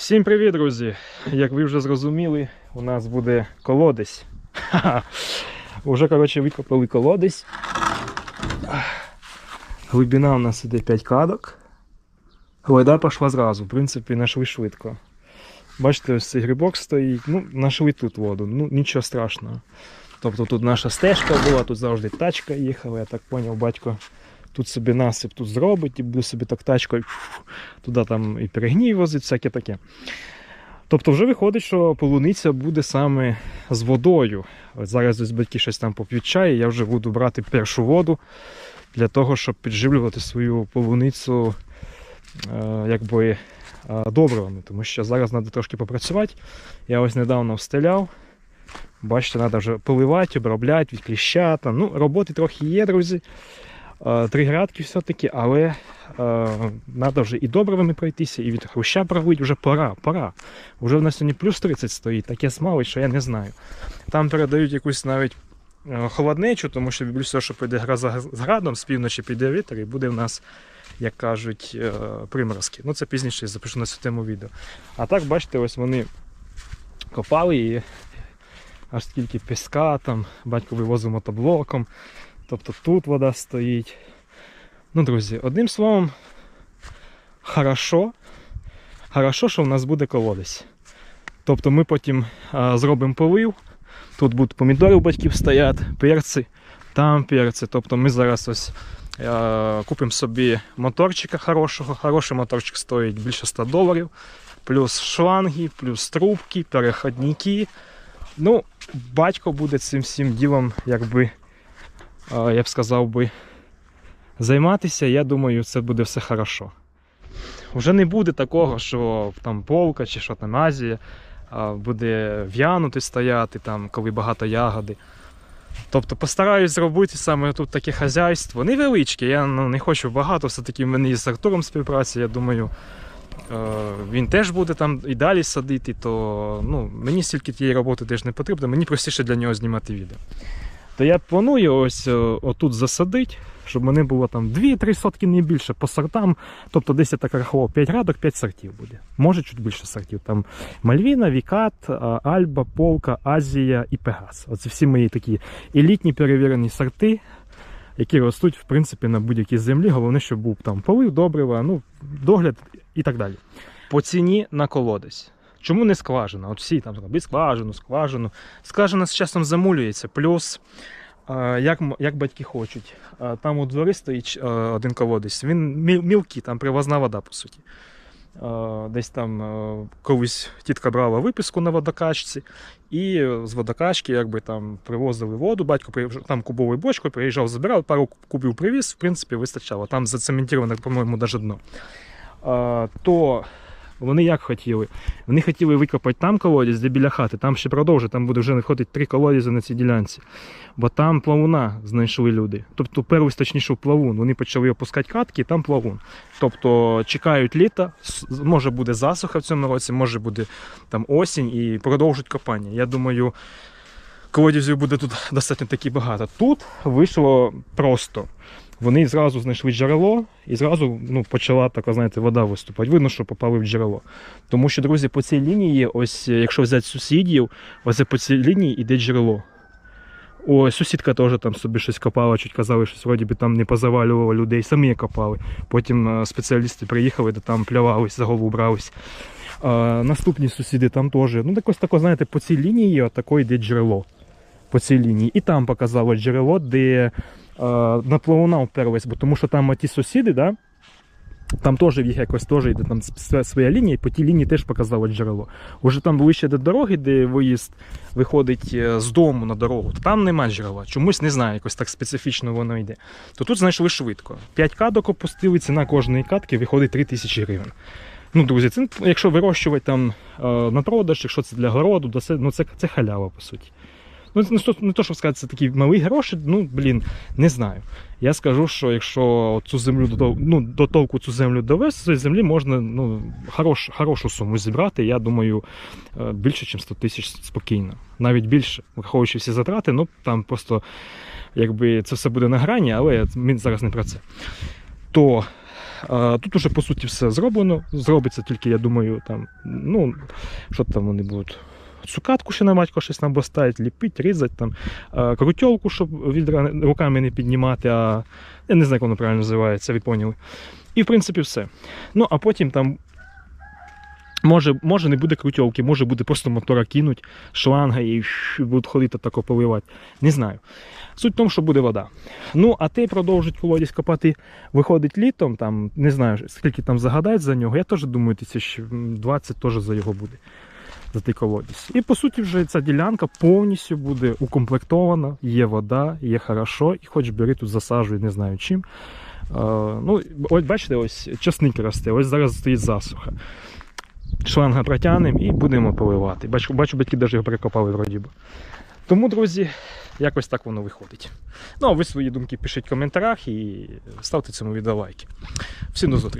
Всім привіт, друзі! Як ви вже зрозуміли, у нас буде колодязь. Ха-ха. Уже, коротше, викопали колодязь. Глибина у нас іде 5 кадок. Вода пішла зразу, в принципі, знайшли швидко. Бачите, ось цей грибок стоїть. Ну, знайшли тут воду, ну нічого страшного. Тобто тут наша стежка була, тут завжди тачка їхала, я так зрозумів, батько тут собі насип тут зробить і буде собі так тачкою туди там і перегній возить, всяке таке. Тобто вже виходить, що полуниця буде саме з водою. От зараз ось батьки щось там поп'ють чай, і я вже буду брати першу воду для того, щоб підживлювати свою полуницю е, якби е, добривами. Тому що зараз треба трошки попрацювати. Я ось недавно встеляв. Бачите, треба вже поливати, обробляти від кліща. Там. Ну, роботи трохи є, друзі. Е, Три грядки все-таки, але треба вже і добривами пройтися, і від хруща провить вже пора, пора. Вже в нас сьогодні плюс 30 стоїть, таке смалить, що я не знаю. Там передають якусь навіть е, холоднечу, тому що більше всього, що піде гроза з градом, з півночі піде вітер, і буде в нас, як кажуть, е, приморозки. Ну це пізніше я запишу на цю тему відео. А так, бачите, ось вони копали і аж скільки піска, там батько вивозив мотоблоком. Тобто тут вода стоїть. Ну, друзі, одним словом, хорошо. Хорошо, що в нас буде колодязь. Тобто ми потім а, зробимо полив. Тут будуть помідори у батьків стоять, перці, там перці. Тобто ми зараз ось а, купимо собі моторчика хорошого. Хороший моторчик стоїть більше 100 доларів. Плюс шланги, плюс трубки, переходники. Ну, батько буде цим всім ділом, якби я б сказав би, займатися, я думаю, це буде все хорошо. Вже не буде такого, що там полка чи що там Азія буде в'янути стояти, там, коли багато ягоди. Тобто постараюсь зробити саме тут таке хазяйство. Невеличке, я ну, не хочу багато, все-таки в мене є з Артуром співпраця, я думаю, він теж буде там і далі садити, то ну, мені стільки тієї роботи теж не потрібно, мені простіше для нього знімати відео. То я планую ось е, отут засадити, щоб мене було там 2-3 сотки не більше по сортам. Тобто десь я так рахував 5 радок, 5 сортів буде. Може чуть більше сортів. Там Мальвіна, Вікат, Альба, Полка, Азія і Пегас. Оце всі мої такі елітні перевірені сорти, які ростуть в принципі на будь-якій землі. Головне, щоб був там полив, добрива, ну, догляд і так далі. По ціні на колодязь. Чому не скважина? От всі там зробіть скважину, скважину. Скважина з часом замулюється. Плюс, е, як, як батьки хочуть, е, там у дворі стоїть е, один колодязь. Він мілкий, там привозна вода, по суті. Десь там колись тітка брала виписку на водокачці, і з водокачки якби там привозили воду. Батько приїжджав, там кубовою бочкою приїжджав, забирав, пару кубів привіз, в принципі, вистачало. Там зацементоване, по-моєму, навіть дно. То вони як хотіли? Вони хотіли викопати там колодязь, де біля хати, там ще продовжить, там буде вже виходить три колодязі на цій ділянці. Бо там плавуна знайшли люди. Тобто перший точніше плавун. Вони почали опускати катки, і там плавун. Тобто чекають літа, може буде засуха в цьому році, може буде там осінь і продовжать копання. Я думаю, колодязів буде тут достатньо таки багато. Тут вийшло просто. Вони зразу знайшли джерело і зразу ну, почала така, знаєте, вода виступати. Видно, що попали в джерело. Тому що, друзі, по цій лінії, ось якщо взяти сусідів, ось по цій лінії йде джерело. О, сусідка теж там собі щось копала, чуть казали, що вроді би там не позавалювало людей, самі копали. Потім е, спеціалісти приїхали, де там плювались, за голову брались. А, наступні сусіди там теж. Ну, так ось тако, знаєте, по цій лінії отако йде джерело. По цій лінії. І там показало джерело, де е, на плавуна вперлись, бо тому що там ті сусіди, да, там теж їх якось теж йде там своя лінія, і по тій лінії теж показало джерело. Уже там ближче до дороги, де виїзд виходить е, з дому на дорогу, то там нема джерела. Чомусь не знаю, якось так специфічно воно йде. То тут знайшли швидко. 5 каток опустили, ціна кожної катки виходить 3 тисячі гривень. Ну, друзі, це якщо вирощувати там е, на продаж, якщо це для городу, то це, ну, це, це халява, по суті. Ну, не то, не то, щоб сказати, це такі малі гроші, ну, блін, не знаю. Я скажу, що якщо цю землю до, ну, до толку цю землю довести, цієї землі можна ну, хорош, хорошу суму зібрати. Я думаю, е, більше, ніж 100 тисяч спокійно. Навіть більше, враховуючи всі затрати, ну там просто якби це все буде на грані, але ми зараз не про це. То А, Тут уже по суті все зроблено. Зробиться тільки, я думаю, там, ну, що там вони будуть. Цукатку ще на батько щось нам ставить, ліпить, різати там, а, крутьовку, щоб відра руками не піднімати, а я не знаю, як воно правильно називається, ви поняли. І в принципі все. Ну, а потім там. Може, може не буде крутьовки, може буде просто мотора кинуть, шланга і будуть ходити тако поливати. Не знаю. Суть в тому, що буде вода. Ну, а ти продовжить колодязь копати, виходить літом, там, не знаю, скільки там загадають за нього. Я теж думаю, тисяч 20 теж за його буде. За той колодязь. І по суті, вже ця ділянка повністю буде укомплектована, є вода, є хорошо, і хоч бери тут засаджуй, не знаю чим. Ну, ось бачите, ось часник росте, ось зараз стоїть засуха. Шланга протягнемо і будемо поливати. Бачу, бачу батьки навіть його перекопали вроді би. Тому, друзі, якось так воно виходить. Ну, а ви свої думки пишіть в коментарях і ставте цьому відео лайки. Всім до зустрічі!